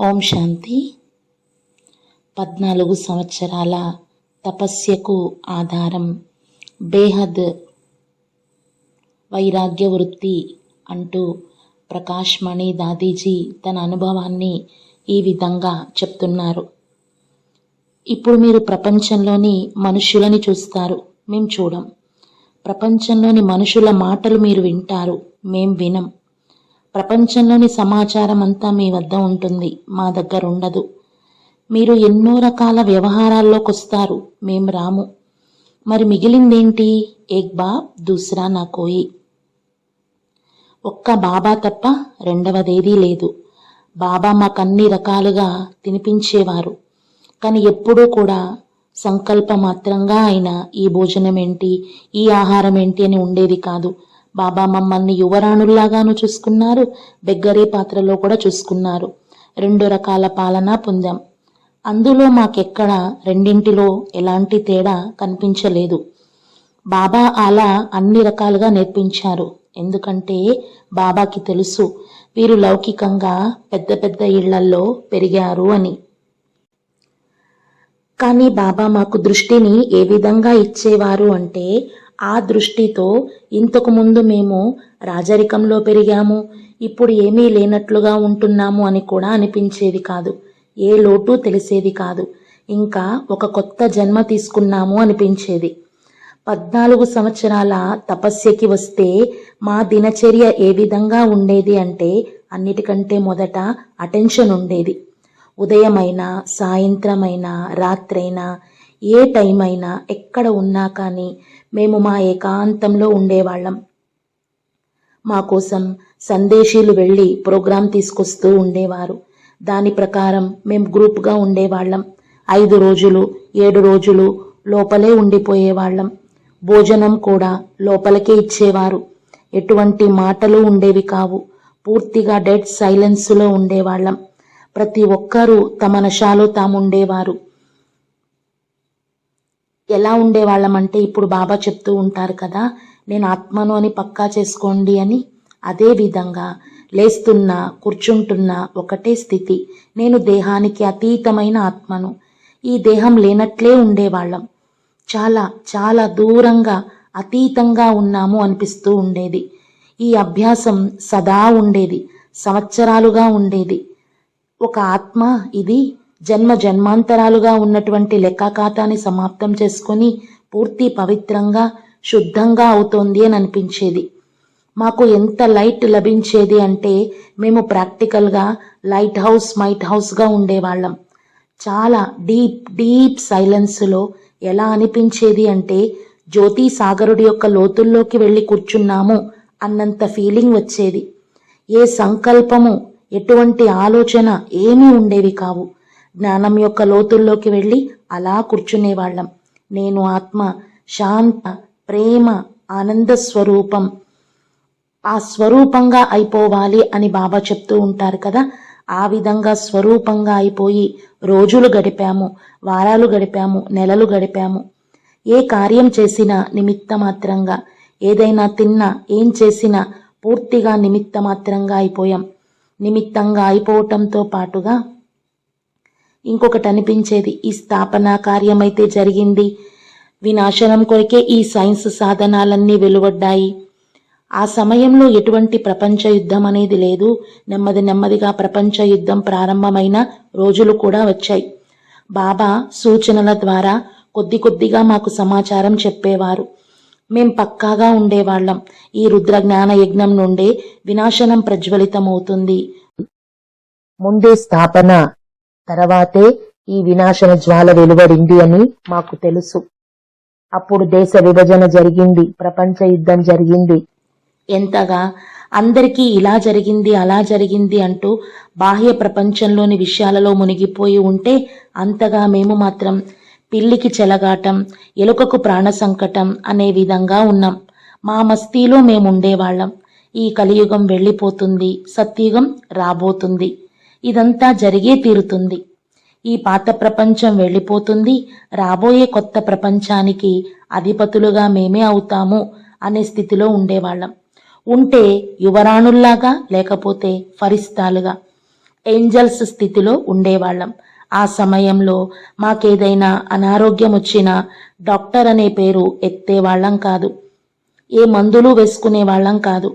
ఓం శాంతి. పద్నాలుగు సంవత్సరాల తపస్యకు ఆధారం బేహద్ వైరాగ్య వృత్తి అంటూ ప్రకాష్ మణి దాదీజీ తన అనుభవాన్ని ఈ విధంగా చెప్తున్నారు. ఇప్పుడు మీరు ప్రపంచంలోని మనుషులని చూస్తారు. మేము చూడం. ప్రపంచంలోని మనుషుల మాటలు మీరు వింటారు. మేం వినం. ప్రపంచంలోని సమాచారం అంతా మీ వద్ద ఉంటుంది. మా దగ్గర ఉండదు. మీరు ఎన్నో రకాల వ్యవహారాల్లోకి వస్తారు మేం రాము. మరి మిగిలిందేంటి? ఏక్ బాబ్ దూసరా నా కోయి. ఒక్క బాబా తప్ప రెండవదేదీ లేదు. బాబా మాకన్ని రకాలుగా తినిపించేవారు. కానీ ఎప్పుడూ కూడా సంకల్ప మాత్రంగా ఆయన ఈ భోజనం ఏంటి ఈ ఆహారం ఏంటి అని ఉండేది కాదు. బాబా మమ్మల్ని యువరాణుల్లాగాను చూసుకున్నారు బెగ్గరే పాత్రలో కూడా చూసుకున్నారు. రెండు రకాల పాలన పొందాం. అందులో మాకెక్కడ రెండింటిలో ఎలాంటి తేడా కనిపించలేదు. బాబా అలా అన్ని రకాలుగా నేర్పించారు. ఎందుకంటే బాబాకి తెలుసు వీరు లౌకికంగా పెద్ద పెద్ద ఇళ్ళల్లో పెరిగారు అని. కానీ బాబా మాకు దృష్టిని ఏ విధంగా ఇచ్చేవారు అంటే ఆ దృష్టితో ఇంతకు ముందు మేము రాజరికంలో పెరిగాము. ఇప్పుడు ఏమీ లేనట్లుగా ఉంటున్నాము అని కూడా అనిపించేది కాదు. ఏ లోటు తెలిసేది కాదు. ఇంకా ఒక కొత్త జన్మ తీసుకున్నాము అనిపించేది. పద్నాలుగు సంవత్సరాల తపస్యకి వస్తే మా దినచర్య ఏ విధంగా ఉండేది అంటే అన్నిటికంటే మొదట అటెన్షన్ ఉండేది. ఉదయమైనా సాయంత్రమైనా రాత్రైనా ఏ టైం అయినా ఎక్కడ ఉన్నా కానీ మేము మా ఏకాంతంలో ఉండేవాళ్ళం. మా కోసం సందేశీలు వెళ్ళి ప్రోగ్రాం తీసుకొస్తూ ఉండేవారు. దాని ప్రకారం మేము గ్రూప్గా ఉండేవాళ్ళం. ఐదు రోజులు ఏడు రోజులు లోపలే ఉండిపోయేవాళ్ళం. భోజనం కూడా లోపలికే ఇచ్చేవారు. ఎటువంటి మాటలు ఉండేవి కావు. పూర్తిగా డెడ్ సైలెన్స్లో ఉండేవాళ్ళం. ప్రతి ఒక్కరూ తమ నశాలో తాముండేవారు. ఎలా ఉండేవాళ్ళం అంటే ఇప్పుడు బాబా చెప్తూ ఉంటారు కదా నేను ఆత్మను అని పక్కా చేసుకోండి అని. అదే విధంగా లేస్తున్నా కూర్చుంటున్నా ఒకటే స్థితి. నేను దేహానికి అతీతమైన ఆత్మను. ఈ దేహం లేనట్లే ఉండేవాళ్ళం. చాలా చాలా దూరంగా అతీతంగా ఉన్నాము అనిపిస్తూ ఉండేది. ఈ అభ్యాసం సదా ఉండేది సంవత్సరాలుగా ఉండేది. ఒక ఆత్మ ఇది జన్మ జన్మాంతరాలుగా ఉన్నటువంటి లెక్కకాతాన్ని సమాప్తం చేసుకొని పూర్తి పవిత్రంగా శుద్ధంగా అవుతోంది అని అనిపించేది. మాకు ఎంత లైట్ లభించేది అంటే మేము ప్రాక్టికల్గా లైట్ హౌస్ మైట్ హౌస్గా ఉండేవాళ్ళం. చాలా డీప్ డీప్ సైలెన్స్లో ఎలా అనిపించేది అంటే జ్యోతి సాగరుడి యొక్క లోతుల్లోకి వెళ్ళి కూర్చున్నాము అన్నంత ఫీలింగ్ వచ్చేది. ఏ సంకల్పము ఎటువంటి ఆలోచన ఏమీ ఉండేవి కావు. జ్ఞానం యొక్క లోతుల్లోకి వెళ్ళి అలా కూర్చునేవాళ్ళం. నేను ఆత్మ శాంత ప్రేమ ఆనంద స్వరూపం. ఆ స్వరూపంగా అయిపోవాలి అని బాబా చెప్తూ ఉంటారు కదా. ఆ విధంగా స్వరూపంగా అయిపోయి రోజులు గడిపాము వారాలు గడిపాము నెలలు గడిపాము. ఏ కార్యం చేసినా నిమిత్త మాత్రంగా ఏదైనా తిన్నా ఏం చేసినా పూర్తిగా నిమిత్త మాత్రంగా అయిపోయాం. నిమిత్తంగా అయిపోవటంతో పాటుగా ఇంకొకటి అనిపించేది ఈ స్థాపన కార్యమైతే జరిగింది. వినాశనం కొరకే ఈ సైన్స్ సాధనాలన్నీ వెలువడ్డాయి. ఆ సమయంలో ఎటువంటి ప్రపంచ యుద్ధం అనేది లేదు. నెమ్మది నెమ్మదిగా ప్రపంచ యుద్ధం ప్రారంభమైన రోజులు కూడా వచ్చాయి. బాబా సూచనల ద్వారా కొద్ది కొద్దిగా మాకు సమాచారం చెప్పేవారు. మేం పక్కాగా ఉండేవాళ్ళం. ఈ రుద్ర జ్ఞాన యజ్ఞం నుండే వినాశనం ప్రజ్వలితమవుతుంది. ముందే స్థాపన తర్వాతే ఈ వినాశన జ్వాల వెలువడింది అని మాకు తెలుసు. అప్పుడు దేశ విభజన జరిగింది ప్రపంచ యుద్ధం జరిగింది. ఎంతగా? అందరికీ ఇలా జరిగింది అలా జరిగింది అంటూ బాహ్య ప్రపంచంలోని విషయాలలో మునిగిపోయి ఉంటే అంతగా మేము మాత్రం పిల్లికి చెలగాటం ఎలుకకు ప్రాణ సంకటం అనే విధంగా ఉన్నాం. మా మస్తీలో మేముండేవాళ్ళం. ఈ కలియుగం వెళ్ళిపోతుంది సత్యుగం రాబోతుంది. ఇదంతా జరిగే తీరుతుంది. ఈ పాత ప్రపంచం వెళ్ళిపోతుంది. రాబోయే కొత్త ప్రపంచానికి అధిపతులుగా మేమే అవుతాము అనే స్థితిలో ఉండేవాళ్ళం. ఉంటే యువరాణుల్లాగా లేకపోతే ఫరిస్తాలుగా ఏంజల్స్ స్థితిలో ఉండేవాళ్ళం. ఆ సమయంలో మాకేదైనా అనారోగ్యం వచ్చినా డాక్టర్ అనే పేరు ఎత్తేవాళ్ళం కాదు. ఏ మందులు వేసుకునే వాళ్ళం కాదు.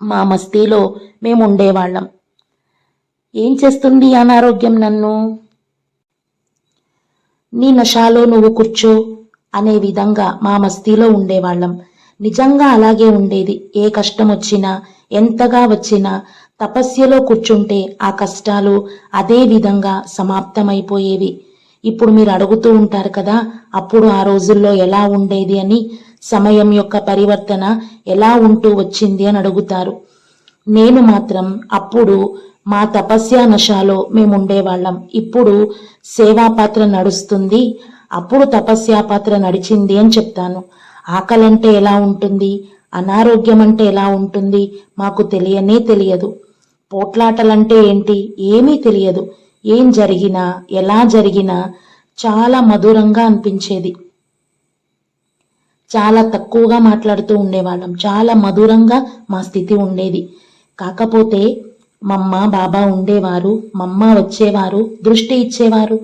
మా మస్తీలో మేముండేవాళ్ళం. ఏం చేస్తుంది అనారోగ్యం నన్ను? నీ నషాలో నువ్వు కూర్చో అనే విధంగా మా మస్తీలో ఉండేవాళ్ళం. నిజంగా అలాగే ఉండేది. ఏ కష్టం వచ్చినా ఎంతగా వచ్చినా తపస్యలో కూర్చుంటే ఆ కష్టాలు అదే విధంగా సమాప్తమైపోయేవి. ఇప్పుడు మీరు అడుగుతూ ఉంటారు కదా అప్పుడు ఆ రోజుల్లో ఎలా ఉండేది అని సమయం యొక్క పరివర్తన ఎలా ఉంటూ వచ్చింది అని అడుగుతారు. నేను మాత్రం అప్పుడు మా తపస్యా నశాలో మేము ఉండేవాళ్ళం ఇప్పుడు సేవా పాత్ర నడుస్తుంది. అప్పుడు తపస్యా పాత్ర నడిచింది అని చెప్తాను. ఆకలంటే ఎలా ఉంటుంది? అనారోగ్యం అంటే ఎలా ఉంటుంది? మాకు తెలియనే తెలియదు. పోట్లాటలంటే ఏంటి? ఏమీ తెలియదు. ఏం జరిగినా ఎలా జరిగినా చాలా మధురంగా అనిపించేది. చాలా తక్కువగా మాట్లాడుతూ ఉండేవాళ్ళం. చాలా మధురంగా మా స్థితి ఉండేది. కాకపోతే మమ్మ బాబా ఉండేవారు మమ్మ వచ్చేవారు దృష్టి ఇచ్చేవారు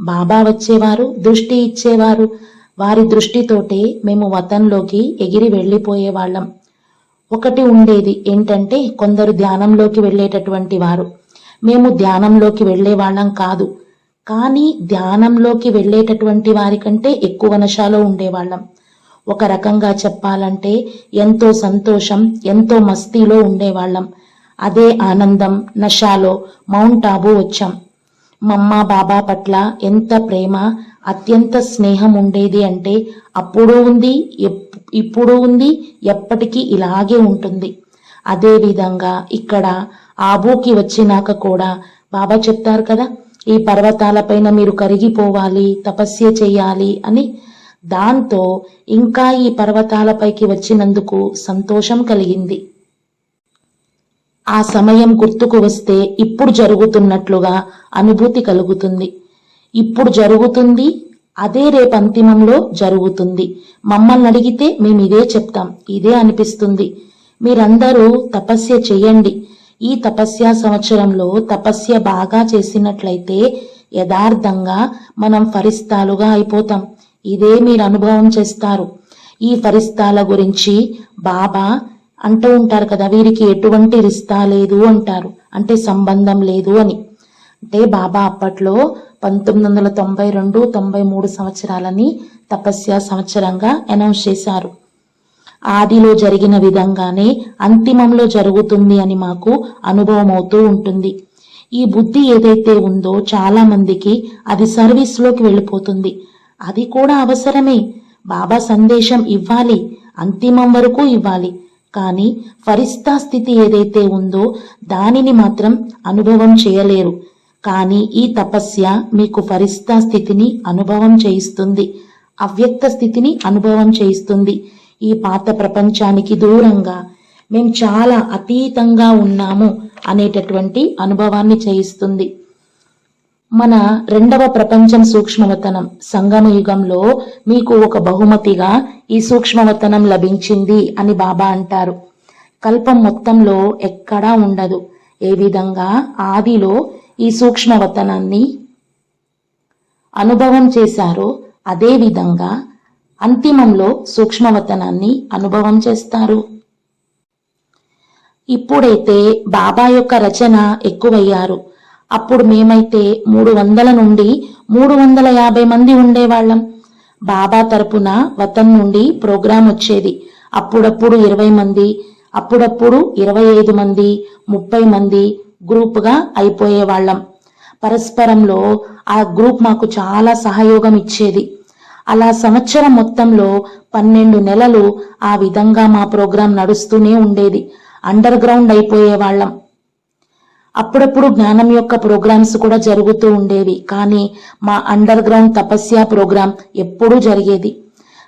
బాబా వచ్చేవారు దృష్టి ఇచ్చేవారు. వారి దృష్టితోటే మేము వతంలోకి ఎగిరి వెళ్ళిపోయేవాళ్ళం. ఒకటి ఉండేది ఏంటంటే కొందరు ధ్యానంలోకి వెళ్ళేటటువంటి వారు. మేము ధ్యానంలోకి వెళ్ళే వాళ్ళం కాదు. కానీ ధ్యానంలోకి వెళ్ళేటటువంటి వారి కంటే ఎక్కువ నషాలో ఉండేవాళ్ళం. ఒక రకంగా చెప్పాలంటే ఎంతో సంతోషం ఎంతో మస్తీలో ఉండేవాళ్ళం. అదే ఆనందం నషాలో మౌంట్ ఆబు వచ్చాం. మమ్మ బాబా పట్ల ఎంత ప్రేమ అత్యంత స్నేహం ఉండేది అంటే అప్పుడు ఉంది ఎప్- ఇప్పుడు ఉంది ఎప్పటికీ ఇలాగే ఉంటుంది. అదేవిధంగా ఇక్కడ ఆబూకి వచ్చినాక కూడా బాబా చెప్తారు కదా ఈ పర్వతాలపైన మీరు కరిగిపోవాలి తపస్య చేయాలి అని. దాంతో ఇంకా ఈ పర్వతాలపైకి వచ్చినందుకు సంతోషం కలిగింది. ఆ సమయం గుర్తుకు వస్తే ఇప్పుడు జరుగుతున్నట్లుగా అనుభూతి కలుగుతుంది. ఇప్పుడు జరుగుతుంది అదే రేపు అంతిమంలో జరుగుతుంది. మమ్మల్ని అడిగితే మేము ఇదే చెప్తాం ఇదే అనిపిస్తుంది. మీరందరూ తపస్య చేయండి. ఈ తపస్య సంవత్సరంలో తపస్య బాగా చేసినట్లయితే యథార్థంగా మనం ఫరిస్తాలుగా అయిపోతాం. ఇదే మీరు అనుభవం చేస్తారు. ఈ ఫరిస్తాల గురించి బాబా అంటూ ఉంటారు కదా వీరికి ఎటువంటి రిస్తా లేదు అంటారు. అంటే సంబంధం లేదు అని. అంటే బాబా అప్పట్లో పంతొమ్మిది వందల తొంభై రెండు తొంభై మూడు సంవత్సరాలని తపస్య సంవత్సరంగా అనౌన్స్ చేశారు. ఆదిలో జరిగిన విధంగానే అంతిమంలో జరుగుతుంది అని మాకు అనుభవం అవుతూ ఉంటుంది. ఈ బుద్ధి ఏదైతే ఉందో చాలా మందికి అది సర్వీస్లోకి వెళ్ళిపోతుంది. అది కూడా అవసరమే. బాబా సందేశం ఇవ్వాలి అంతిమం వరకు ఇవ్వాలి. కానీ ఫరిస్తా స్థితి ఏదైతే ఉందో దానిని మాత్రం అనుభవం చేయలేరు. కానీ ఈ తపస్య మీకు ఫరిస్తా స్థితిని అనుభవం చేయిస్తుంది. అవ్యక్త స్థితిని అనుభవం చేయిస్తుంది. ఈ పాత ప్రపంచానికి దూరంగా మేము చాలా అతీతంగా ఉన్నాము అనేటటువంటి అనుభవాన్ని చేయిస్తుంది. మన రెండవ ప్రపంచం సూక్ష్మవతనం సంగమ యుగంలో మీకు ఒక బహుమతిగా ఈ సూక్ష్మవతనం లభించింది అని బాబా అంటారు. కల్పం మొత్తంలో ఎక్కడా ఉండదు. ఏ విధంగా? ఆదిలో ఈ సూక్ష్మవతనాన్ని అనుభవం చేశారో. అదే విధంగా అంతిమంలో సూక్ష్మవతనాన్ని అనుభవం చేస్తారు. ఇప్పుడైతే బాబా యొక్క రచన ఎక్కువయ్యారు. అప్పుడు మేమైతే మూడు వందల నుండి మూడు వందల యాభై మంది ఉండేవాళ్ళం. బాబా తరపున వతన్ నుండి ప్రోగ్రాం వచ్చేది. అప్పుడప్పుడు ఇరవై మంది అప్పుడప్పుడు ఇరవై ఐదు మంది ముప్పై మంది గ్రూపుగా అయిపోయేవాళ్ళం. పరస్పరంలో ఆ గ్రూప్ మాకు చాలా సహయోగం ఇచ్చేది. అలా సంవత్సరం మొత్తంలో పన్నెండు నెలలు ఆ విధంగా మా ప్రోగ్రాం నడుస్తూనే ఉండేది. అండర్ గ్రౌండ్ అయిపోయే వాళ్ళం అప్పుడప్పుడు జ్ఞానం యొక్క ప్రోగ్రామ్స్ కూడా జరుగుతూ ఉండేవి. కానీ మా అండర్ గ్రౌండ్ తపస్య ప్రోగ్రాం ఎప్పుడూ జరిగేది.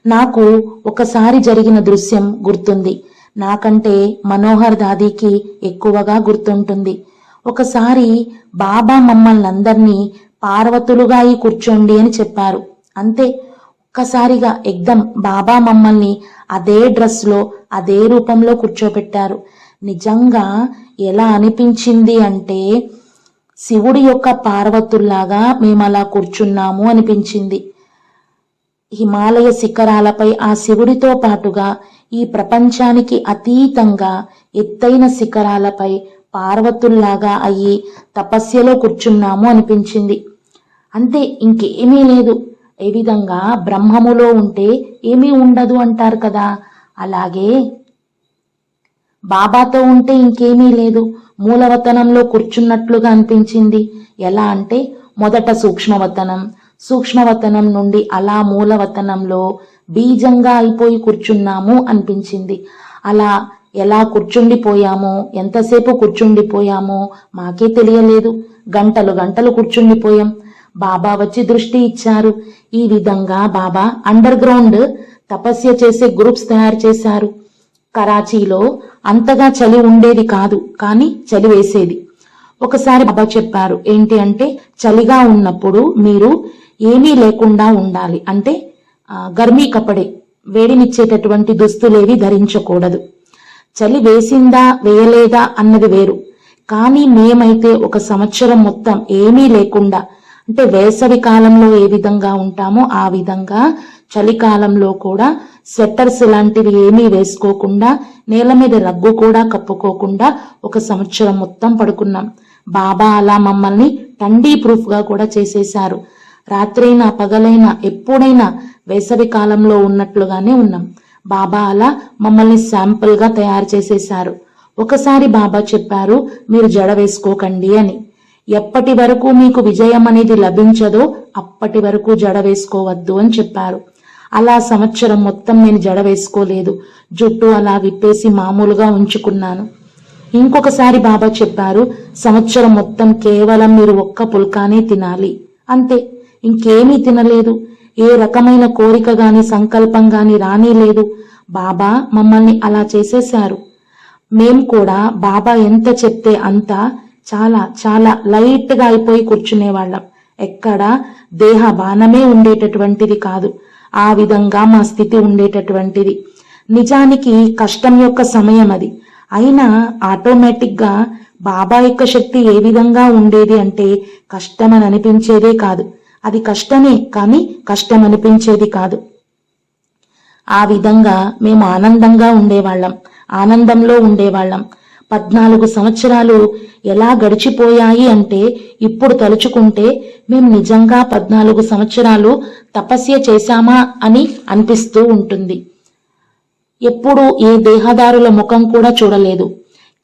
నాకు ఒకసారి జరిగిన దృశ్యం గుర్తుంది. నాకంటే మనోహర్ దాదీకి ఎక్కువగా గుర్తుంటుంది. ఒకసారి బాబా మమ్మల్ని అందరినీ పార్వతులుగా అయి కూర్చోండి అని చెప్పారు. అంతే. ఒక్కసారిగా ఎగ్దం బాబా మమ్మల్ని అదే డ్రెస్లో అదే రూపంలో కూర్చోబెట్టారు నిజంగా ఎలా అనిపించింది అంటే శివుడి యొక్క పార్వతుల్లాగా మేము అలా కూర్చున్నాము అనిపించింది. హిమాలయ శిఖరాలపై ఆ శివుడితో పాటుగా ఈ ప్రపంచానికి అతీతంగా ఎత్తైన శిఖరాలపై పార్వతుల్లాగా అయ్యి తపస్యలో కూర్చున్నాము అనిపించింది. అంతే ఇంకేమీ లేదు. ఏ విధంగా బ్రహ్మములో ఉంటే ఏమీ ఉండదు అంటారు కదా. అలాగే బాబాతో ఉంటే ఇంకేమీ లేదు. మూలవతనంలో కూర్చున్నట్లుగా అనిపించింది. ఎలా అంటే మొదట సూక్ష్మవతనం. సూక్ష్మవతనం నుండి అలా మూలవతనంలో బీజంగా అయిపోయి కూర్చున్నాము అనిపించింది. అలా ఎలా కూర్చుండిపోయామో ఎంతసేపు కూర్చుండిపోయామో మాకే తెలియలేదు. గంటలు గంటలు కూర్చుండిపోయాం. బాబా వచ్చి దృష్టి ఇచ్చారు. ఈ విధంగా బాబా అండర్ గ్రౌండ్ తపస్య చేసే గ్రూప్స్ తయారు చేశారు. కరాచీలో అంతగా చలి ఉండేది కాదు కానీ చలి వేసేది. ఒకసారి బాబా చెప్పారు ఏంటి అంటే చలిగా ఉన్నప్పుడు మీరు ఏమీ లేకుండా ఉండాలి. అంటే గర్మీ కపడే వేడినిచ్చేటటువంటి దుస్తులేవి ధరించకూడదు. చలి వేసిందా వేయలేదా అన్నది వేరు. కానీ మేమైతే ఒక సంవత్సరం మొత్తం ఏమీ లేకుండా అంటే వేసవి కాలంలో ఏ విధంగా ఉంటామో ఆ విధంగా చలికాలంలో కూడా స్వెట్టర్స్ ఇలాంటివి ఏమీ వేసుకోకుండా నేల మీద రగ్గు కూడా కప్పుకోకుండా ఒక సంవత్సరం మొత్తం పడుకున్నాం. బాబా అలా మమ్మల్ని టండీ ప్రూఫ్గా కూడా చేసేశారు. రాత్రైనా పగలైనా ఎప్పుడైనా వేసవి కాలంలో ఉన్నట్లుగానే ఉన్నాం. బాబా అలా మమ్మల్ని శాంపుల్గా తయారు చేసేశారు. ఒకసారి బాబా చెప్పారు మీరు జడ వేసుకోకండి అని. ఎప్పటి వరకు మీకు విజయం అనేది లభించదో అప్పటి వరకు జడ వేసుకోవద్దు అని చెప్పారు. అలా సంవత్సరం మొత్తం నేను జడ వేసుకోలేదు. జుట్టు అలా విప్పేసి మామూలుగా ఉంచుకున్నాను. ఇంకొకసారి బాబా చెప్పారు సంవత్సరం మొత్తం కేవలం మీరు ఒక్క పుల్కానే తినాలి. అంతే ఇంకేమీ తినలేదు. ఏ రకమైన కోరిక గాని సంకల్పం గాని రానే లేదు బాబా మమ్మల్ని అలా చేసేశారు. మేం కూడా బాబా ఎంత చెప్తే అంత చాలా చాలా లైట్గా అయిపోయి కూర్చునేవాళ్ళం. ఎక్కడా దేహ బాణమే ఉండేటటువంటిది కాదు. ఆ విధంగా మా స్థితి ఉండేటటువంటిది. నిజానికి కష్టం యొక్క సమయం అది అయినా ఆటోమేటిక్గా బాబా యొక్క శక్తి ఏ విధంగా ఉండేది అంటే కష్టం అని అనిపించేదే కాదు. అది కష్టమే కానీ కష్టం అనిపించేది కాదు. ఆ విధంగా మేము ఆనందంగా ఉండేవాళ్ళం. ఆనందంలో ఉండేవాళ్ళం. పద్నాలుగు సంవత్సరాలు ఎలా గడిచిపోయాయి అంటే ఇప్పుడు తలుచుకుంటే మేము నిజంగా పద్నాలుగు సంవత్సరాలు తపస్య చేశామా అని అనిపిస్తూ ఉంటుంది. ఎప్పుడు ఏ దేహదారుల ముఖం కూడా చూడలేదు.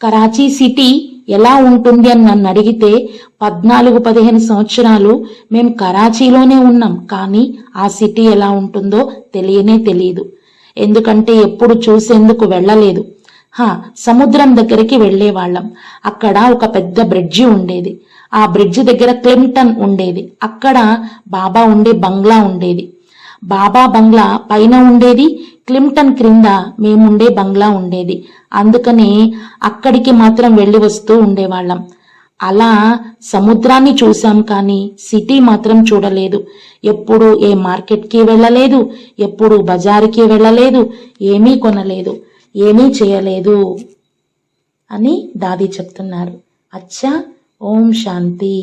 కరాచీ సిటీ ఎలా ఉంటుంది అని నన్ను అడిగితే పద్నాలుగు పదిహేను సంవత్సరాలు మేము కరాచీలోనే ఉన్నాం కానీ ఆ సిటీ ఎలా ఉంటుందో తెలియనే తెలియదు ఎందుకంటే ఎప్పుడు చూసేందుకు వెళ్ళలేదు. సముద్రం దగ్గరికి వెళ్ళేవాళ్ళం అక్కడ ఒక పెద్ద బ్రిడ్జి ఉండేది. ఆ బ్రిడ్జి దగ్గర క్లింటన్ ఉండేది. అక్కడ బాబా ఉండే బంగ్లా ఉండేది. బాబా బంగ్లా పైన ఉండేది క్లింటన్ క్రింద మేముండే బంగ్లా ఉండేది. అందుకని అక్కడికి మాత్రం వెళ్ళి వస్తూ ఉండేవాళ్ళం. అలా సముద్రాన్ని చూశాం కానీ సిటీ మాత్రం చూడలేదు. ఎప్పుడు ఏ మార్కెట్కి వెళ్ళలేదు ఎప్పుడు బజారుకి వెళ్ళలేదు ఏమీ కొనలేదు. ఏమీ చేయలేదు అని దాది చెప్తున్నారు. అచ్చా ఓం శాంతి.